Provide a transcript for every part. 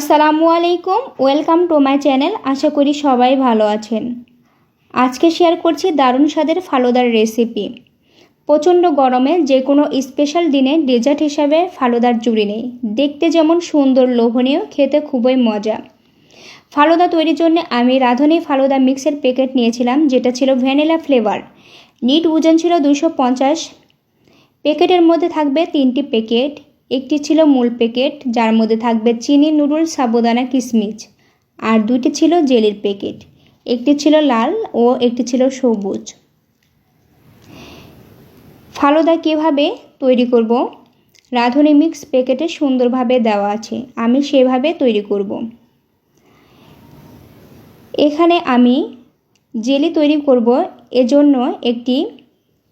আসসালামু আলাইকুম, welcome to my channel, আশা করি সবাই ভালো আছেন। আজকে শেয়ার করছি দারুণ স্বাদের ফালুদার রেসিপি। প্রচণ্ড গরমে যে কোনো স্পেশাল দিনে ডেজার্ট হিসাবে ফালুদার জুড়ি নেই। দেখতে যেমন সুন্দর, লোভনীয়, খেতে খুবই মজা। ফালুদা তৈরির জন্য আমি রাঁধুনি ফালুদা মিক্সের প্যাকেট নিয়েছিলাম, যেটা ছিল ভ্যানিলা ফ্লেভার নিট ওজন ছিল দুশো পঞ্চাশ। প্যাকেটের মধ্যে থাকবে তিনটি প্যাকেট একটি ছিল মূল প্যাকেট, যার মধ্যে থাকবে চিনি নুডল সাবুদানা কিশমিশ আর দুটি ছিল জেলির প্যাকেট। একটি ছিল লাল ও একটি ছিল সবুজ। ফালুদা কীভাবে তৈরি করব? রাঁধুনি মিক্স প্যাকেটে সুন্দরভাবে দেওয়া আছে। আমি সেভাবে তৈরি করব। এখানে আমি জেলি তৈরি করব। এজন্য একটি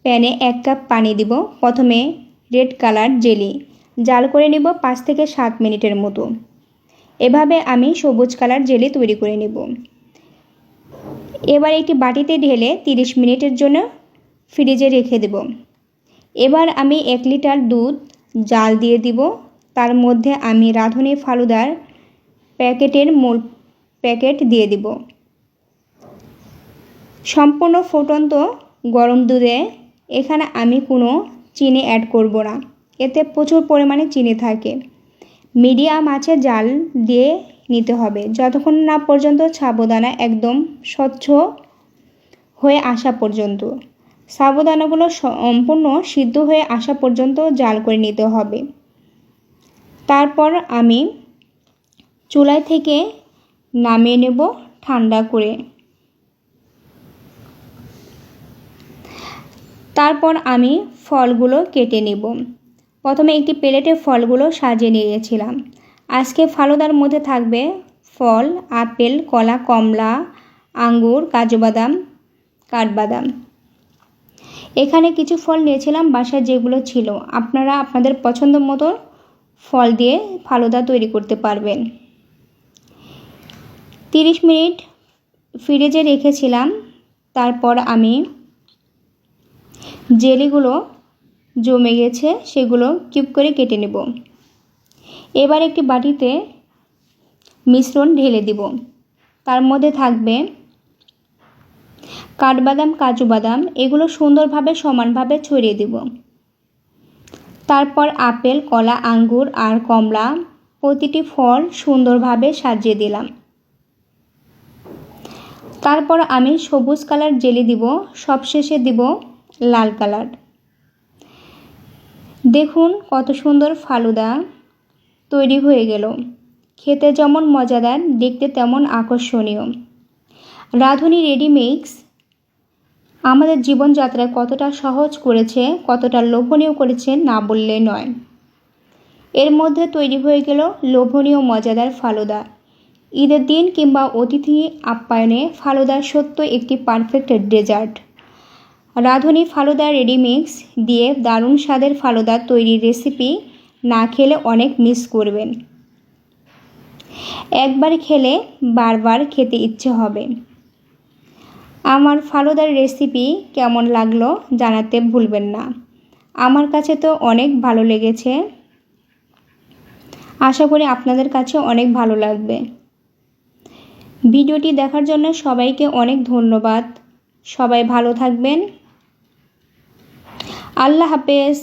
প্যানে এক কাপ পানি দিব। প্রথমে রেড কালার জেলি। জাল করে নেব পাঁচ থেকে সাত মিনিটের মতো। এভাবে আমি সবুজ কালার জেলি তৈরি করে নেব। এবার একটি বাটিতে ঢেলে তিরিশ মিনিটের জন্য ফ্রিজে রেখে দেব। এবার আমি এক লিটার দুধ জাল দিয়ে দিব। তার মধ্যে আমি রাঁধুনি ফালুদার প্যাকেটের মূল প্যাকেট দিয়ে দিব। সম্পূর্ণ ফুটন্ত গরম দুধে এখানে আমি কোনো চিনি অ্যাড করব না। এতে প্রচুর পরিমাণে চিনি থাকে। মিডিয়াম আছে জাল দিয়ে নিতে হবে। যতক্ষণ না পর্যন্ত সাবুদানা একদম স্বচ্ছ হয়ে আসা পর্যন্ত। সাবুদানাগুলো সম্পূর্ণ সিদ্ধ হয়ে আসা পর্যন্ত জাল করে নিতে হবে। তারপর আমি চুলায় থেকে নামিয়ে নেব ঠান্ডা করে। তারপর আমি ফলগুলো কেটে নেব। প্রথমে একটি প্লেটে ফলগুলো সাজিয়ে নিয়েছিলাম। আজকে ফালুদার মধ্যে থাকবে ফল, আপেল, কলা, কমলা, আঙ্গুর কাজু বাদাম কাঠবাদাম। এখানে কিছু ফল নিয়েছিলাম বাসায় যেগুলো ছিল। আপনারা আপনাদের পছন্দ মতো ফল দিয়ে ফালুদা তৈরি করতে পারবেন। তিরিশ মিনিট ফ্রিজে রেখেছিলাম। তারপর আমি জেলিগুলো জমে গেছে, সেগুলো কিউব করে কেটে নেব। এবার একটি বাটিতে মিশ্রণ ঢেলে দিব। তার মধ্যে থাকবে কাঠবাদাম, কাজু বাদাম, এগুলো সুন্দরভাবে সমানভাবে ছড়িয়ে দিব। তারপর আপেল, কলা, আঙ্গুর আর কমলা প্রতিটি ফল সুন্দরভাবে সাজিয়ে দিলাম। তারপর আমি সবুজ কালার জেলি দিব, সবশেষে দিব লাল কালার। দেখুন কত সুন্দর ফালুদা তৈরি হয়ে গেল। খেতে যেমন মজাদার, দেখতে তেমন আকর্ষণীয়। রাঁধুনি রেডিমিক্স আমাদের জীবনযাত্রায় কতটা সহজ করেছে, কতটা লোভনীয় করেছে না বললে নয়। এর মধ্যে তৈরি হয়ে গেল লোভনীয় মজাদার ফালুদা। ঈদের দিন কিংবা অতিথি আপ্যায়নে ফালুদা সত্য একটি পারফেক্ট ডেজার্ট রাঁধুনি ফালুদা রেডিমিক্স দিয়ে দারুণ স্বাদের ফালুদা তৈরির রেসিপি না খেলে অনেক মিস করবেন। একবার খেলে বারবার খেতে ইচ্ছে হবে। আমার ফালুদার রেসিপি কেমন লাগল জানাতে ভুলবেন না। আমার কাছে তো অনেক ভালো লেগেছে। আশা করি আপনাদের কাছে অনেক ভালো লাগবে। ভিডিওটি দেখার জন্য সবাইকে অনেক ধন্যবাদ। সবাই ভালো থাকবেন। আল্লাহ হাফেজ।